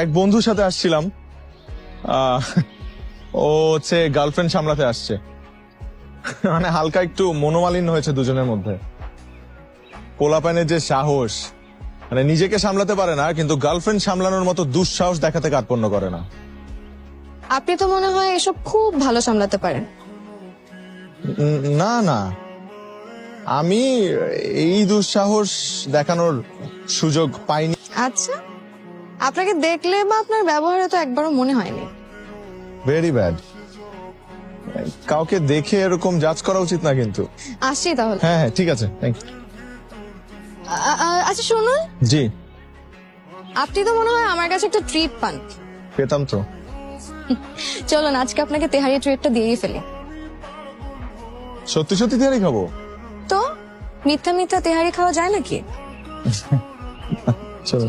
এক বন্ধুর সাথে আসছিলাম। ও হচ্ছে গার্লফ্রেন্ড সামলাতে আসছে। মানে হালকা একটু মনোমালিন্য হয়েছে দুজনের মধ্যে। পোলাপানের যে সাহস মানে নিজেকে সামলাতে পারে না কিন্তু গার্লফ্রেন্ড সামলানোর মতো দুঃসাহস দেখাতে কার্পণ্য করে না। আপনি তো মনে হয় এসব খুব ভালো সামলাতে পারেন। না না। আমি এই দুঃসাহস দেখানোর সুযোগ পাইনি। আচ্ছা। আপনাকে দেখলে বা আপনার ব্যবহারে তো একবারও মনে হয়নি। ভেরি ব্যাড কাউকে দেখে এরকম জাজ করা উচিত না কিন্তু। আসছি তাহলে। হ্যাঁ হ্যাঁ ঠিক আছে থ্যাংক আ- আ- আচ্ছা শুনুন। জি। আপনি তো মনে হয় আমার কাছে একটা ট্রিট পান। পেতাম তো। চলুন আজকে আপনাকে তেহারি ট্রিটটা দিয়েই ফেলি। সত্যি সত্যি তেহারি খাব? তো মিথ্যা মিথ্যা তেহারি খাওয়া যায় নাকি? চলো